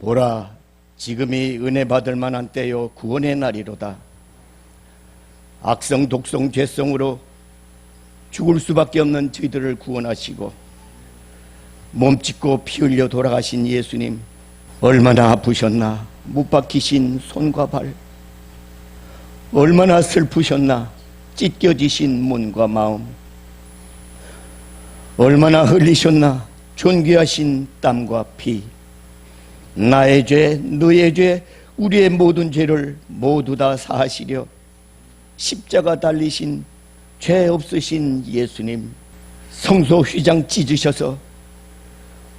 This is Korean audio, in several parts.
보라, 지금이 은혜 받을 만한 때요 구원의 날이로다. 악성, 독성, 죄성으로 죽을 수밖에 없는 저희들을 구원하시고 몸짓고 피 흘려 돌아가신 예수님 얼마나 아프셨나 못 박히신 손과 발 얼마나 슬프셨나 찢겨지신 몸과 마음 얼마나 흘리셨나 존귀하신 땀과 피 나의 죄 너의 죄 우리의 모든 죄를 모두 다 사하시려. 십자가 달리신 죄 없으신 예수님 성소 휘장 찢으셔서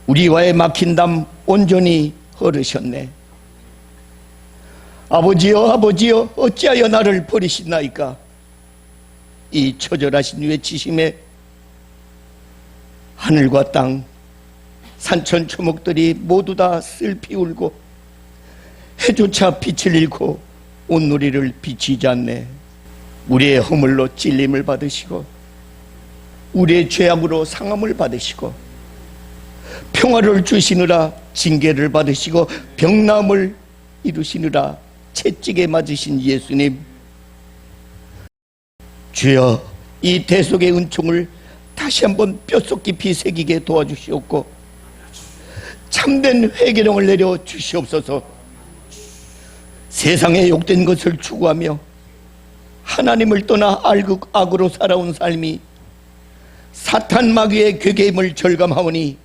우리와의 막힌 담 온전히 흐르셨네. 아버지여 아버지여 어찌하여 나를 버리시나이까? 이 처절하신 외치심에 하늘과 땅 산천 초목들이 모두 다 슬피 울고 해조차 빛을 잃고 온누리를 비치지 않네. 우리의 허물로 찔림을 받으시고 우리의 죄악으로 상함을 받으시고 평화를 주시느라 징계를 받으시고 병남을 이루시느라 채찍에 맞으신 예수님 주여 이 대속의 은총을 다시 한번 뼛속 깊이 새기게 도와주시옵고 참된 회개령을 내려 주시옵소서. 세상에 욕된 것을 추구하며 하나님을 떠나 알고 악으로 살아온 삶이 사탄 마귀의 괴계임을 절감하오니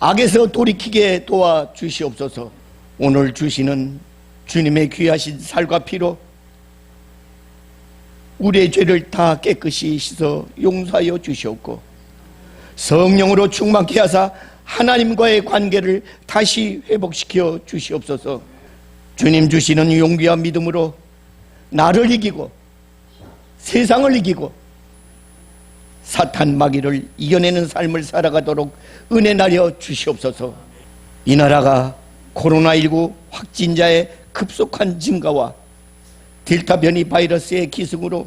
악에서 돌이키게 도와 주시옵소서. 오늘 주시는 주님의 귀하신 살과 피로 우리의 죄를 다 깨끗이 씻어 용서하여 주시옵고 성령으로 충만케 하사 하나님과의 관계를 다시 회복시켜 주시옵소서. 주님 주시는 용기와 믿음으로 나를 이기고 세상을 이기고 사탄 마귀를 이겨내는 삶을 살아가도록 은혜 나려 주시옵소서. 이 나라가 코로나19 확진자의 급속한 증가와 델타 변이 바이러스의 기승으로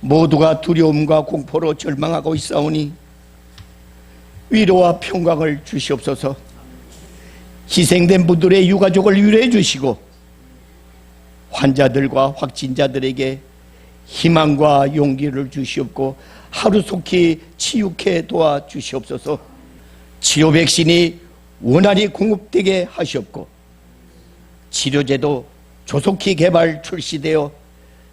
모두가 두려움과 공포로 절망하고 있사오니 위로와 평강을 주시옵소서. 희생된 분들의 유가족을 위로해 주시고 환자들과 확진자들에게 희망과 용기를 주시옵고 하루속히 치유케 도와주시옵소서. 치료 백신이 원활히 공급되게 하시옵고 치료제도 조속히 개발 출시되어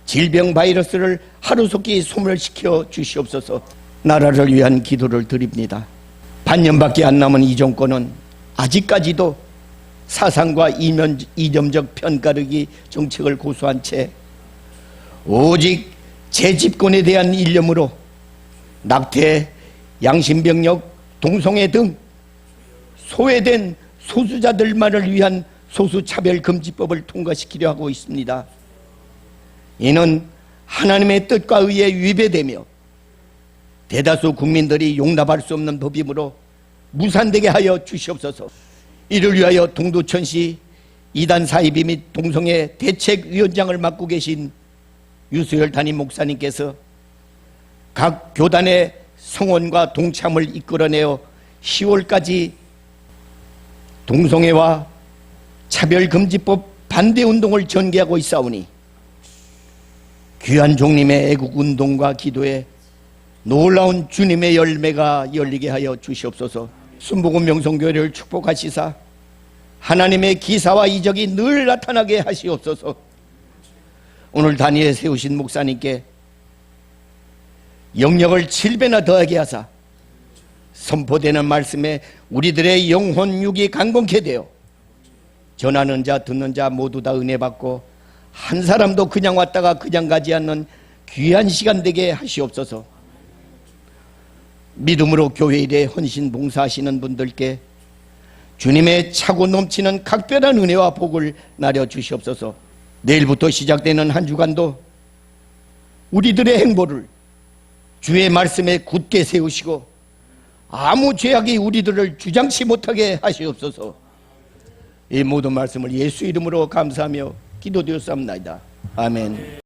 질병 바이러스를 하루속히 소멸시켜 주시옵소서. 나라를 위한 기도를 드립니다. 반년밖에 안 남은 이 정권은 아직까지도 사상과 이면, 이념적 편가르기 정책을 고수한 채 오직 재집권에 대한 일념으로 낙태, 양심병력, 동성애 등 소외된 소수자들만을 위한 소수차별금지법을 통과시키려 하고 있습니다. 이는 하나님의 뜻과 의에 위배되며 대다수 국민들이 용납할 수 없는 법이므로 무산되게 하여 주시옵소서. 이를 위하여 동두천시 이단 사이비 및 동성애 대책위원장을 맡고 계신 유수열 담임 목사님께서 각 교단의 성원과 동참을 이끌어내어 10월까지 동성애와 차별금지법 반대 운동을 전개하고 있사오니 귀한 종님의 애국 운동과 기도에 놀라운 주님의 열매가 열리게 하여 주시옵소서. 순복음 명성교회를 축복하시사 하나님의 기사와 이적이 늘 나타나게 하시옵소서. 오늘 단위에 세우신 목사님께 영역을 7배나 더하게 하사 선포되는 말씀에 우리들의 영혼 육이 강건케 되어 전하는 자 듣는 자 모두 다 은혜 받고 한 사람도 그냥 왔다가 그냥 가지 않는 귀한 시간 되게 하시옵소서. 믿음으로 교회 일에 헌신 봉사하시는 분들께 주님의 차고 넘치는 각별한 은혜와 복을 나려 주시옵소서. 내일부터 시작되는 한 주간도 우리들의 행보를 주의 말씀에 굳게 세우시고 아무 죄악이 우리들을 주장치 못하게 하시옵소서. 이 모든 말씀을 예수 이름으로 감사하며 기도되었사옵나이다. 아멘.